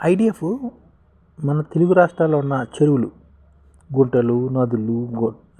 IDF మన తెలుగు రాష్ట్రాల్లో ఉన్న చెరువులు గుంటలు నదులు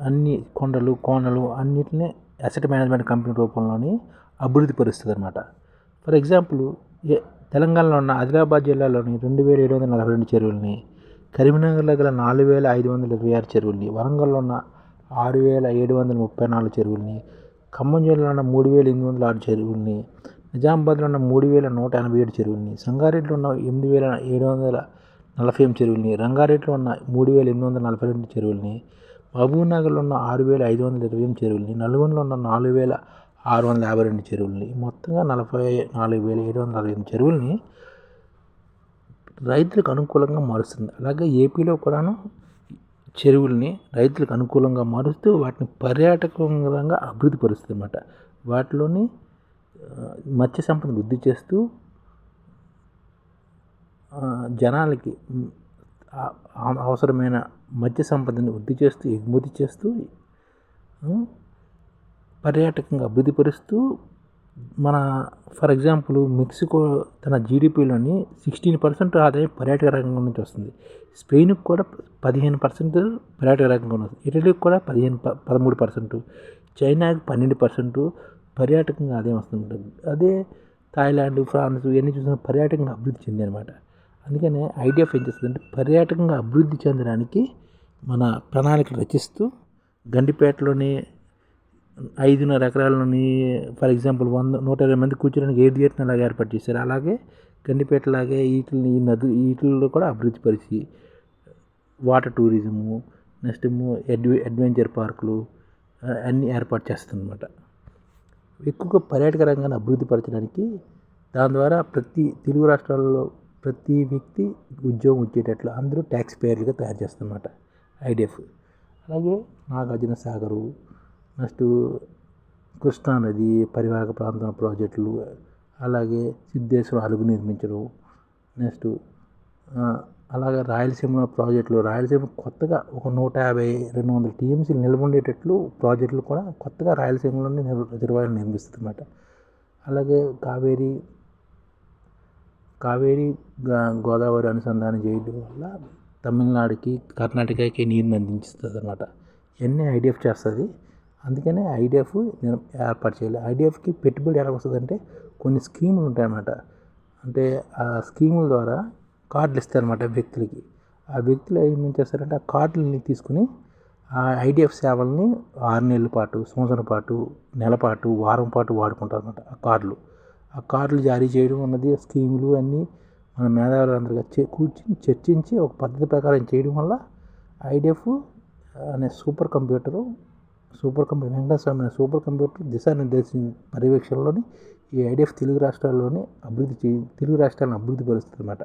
అన్ని కొండలు కోనలు అన్నిటిని అసెట్ మేనేజ్మెంట్ కంపెనీ రూపంలోని అభివృద్ధి పరుస్తుంది అనమాట ఫర్ ఎగ్జాంపుల్ ఏ తెలంగాణలో ఉన్న ఆదిలాబాద్ జిల్లాలోని రెండు వేల ఏడు వందల నలభై రెండు చెరువుల్ని కరీంనగర్లో గల నాలుగు వేల ఐదు వందల ఇరవై ఆరు చెరువుల్ని వరంగల్లో ఉన్న ఆరు వేల ఏడు వందల ముప్పై నాలుగు చెరువుల్ని ఖమ్మం జిల్లాలో ఉన్న మూడు వేల ఎనిమిది వందల ఆరు చెరువుల్ని నిజామాబాద్లో ఉన్న మూడు వేల నూట ఎనభై ఏడు చెరువుల్ని సంగారెడ్డిలో ఉన్న ఎనిమిది వేల ఏడు వందల నలభై ఎనిమిది చెరువుల్ని రంగారెడ్డిలో ఉన్న మూడు వేల ఎనిమిది వందల నలభై రెండు చెరువుల్ని మహబూబ్ నగర్లో ఉన్న ఆరు వేల ఐదు వందల ఇరవై ఎనిమిది చెరువుల్ని నల్గొండలో ఉన్న నాలుగు వేల ఆరు వందల యాభై రెండు చెరువుల్ని మొత్తంగా నలభై నాలుగు వేల ఏడు వందల అరవై ఎనిమిది చెరువుల్ని రైతులకు అనుకూలంగా మారుస్తుంది. అలాగే ఏపీలో కూడాను చెరువుల్ని రైతులకు అనుకూలంగా మారుస్తూ వాటిని పర్యాటకంగా అభివృద్ధి పరుస్తుంది అన్నమాట వాటిలోని మత్స్య సంపద వృద్ధి చేస్తూ జనాలకి అవసరమైన మత్స్య సంపదను వృద్ధి చేస్తూ ఎగుమతి చేస్తూ పర్యాటకంగా అభివృద్ధి పరుస్తూ మన ఫర్ ఎగ్జాంపుల్ మెక్సికో తన జీడిపిలోని సిక్స్టీన్ పర్సెంట్ ఆదాయం పర్యాటక రంగం నుంచి వస్తుంది. స్పెయిన్కి కూడా పదిహేను పర్సెంట్ పర్యాటక రంగం వస్తుంది. ఇటలీకి కూడా పదిహేను పదమూడు పర్సెంట్. చైనాకి పన్నెండు పర్సెంట్. పర్యాటకంగా ఆదాయం వస్తుంటుంది అదే థాయిలాండ్ ఫ్రాన్స్ ఇవన్నీ చూసిన పర్యాటకంగా అభివృద్ధి చెంది అనమాట అందుకనే ఐడియా ఏం చేస్తుందంటే పర్యాటకంగా అభివృద్ధి చెందడానికి మన ప్రణాళికలు రచిస్తూ గండిపేటలోని ఐదున్నర ఎకరాలని ఫర్ ఎగ్జాంపుల్ వంద నూట ఇరవై మంది కూర్చోడానికి ఎయిర్ థియేటర్ అలాగే ఏర్పాటు చేశారు. అలాగే గండిపేటలాగే వీటిని ఈ నదు వీటిల్లో కూడా అభివృద్ధి పరిచి వాటర్ టూరిజము నెక్స్ట్ అడ్వె అడ్వెంచర్ పార్కులు అన్నీ ఏర్పాటు చేస్తుందన్నమాట. ఎక్కువగా పర్యాటక రంగాన్ని అభివృద్ధి పరచడానికి దాని ద్వారా ప్రతి తెలుగు రాష్ట్రాల్లో ప్రతి వ్యక్తి ఉద్యోగం వచ్చేటట్లు అందరూ ట్యాక్స్ పేయర్లుగా తయారు చేస్తున్నమాట ఐడిఎఫ్. అలాగే నాగార్జున సాగరు నెక్స్ట్ కృష్ణానది పరివాహక ప్రాంతం ప్రాజెక్టులు అలాగే సిద్ధేశ్వరం అలుగు నిర్మించడం నెక్స్ట్ అలాగే రాయలసీమ ప్రాజెక్టులు రాయలసీమ కొత్తగా ఒక నూట యాభై రెండు వందల టీఎంసీలు నిల్వ ఉండేటట్లు ప్రాజెక్టులు కూడా కొత్తగా రాయలసీమలోనే రిజర్వాయర్లు నిర్మిస్తుందన్నమాట అలాగే కావేరీ కావేరీ గోదావరి అనుసంధానం చేయడం వల్ల తమిళనాడుకి కర్ణాటకకి నీరుని అందించుతుంది అనమాట ఇవన్నీ ఐడిఎఫ్ చేస్తుంది. అందుకనే ఐడిఎఫ్ నేను ఏర్పాటు చేయాలి. ఐడిఎఫ్కి పెట్టుబడి ఎలా వస్తుందంటే కొన్ని స్కీములు ఉంటాయన్నమాట. అంటే ఆ స్కీముల ద్వారా కార్డులు ఇస్తారన్నమాట వ్యక్తులకి. ఆ వ్యక్తులు ఏం చేస్తారంటే ఆ కార్డులని తీసుకుని ఆ ఐడిఎఫ్ సేవల్ని ఆరు నెలల పాటు సంవత్సరం పాటు నెల పాటు వారం పాటు వాడుకుంటారన్నమాట ఆ కార్డులు. ఆ కార్డులు జారీ చేయడం అన్నది స్కీములు అన్నీ మన మేధావులు అందరిగా కూర్చుని చర్చించి ఒక పద్ధతి ప్రకారం చేయడం వల్ల ఐడిఎఫ్ అనే super computer super computer Venkataswamy అనే సూపర్ కంప్యూటర్ దిశానిర్దేశం పర్యవేక్షణలోని ఈ ఐడిఎఫ్ తెలుగు రాష్ట్రాల్లోనే అభివృద్ధి చే తెలుగు రాష్ట్రాలను అభివృద్ధి పరుస్తుంది అన్నమాట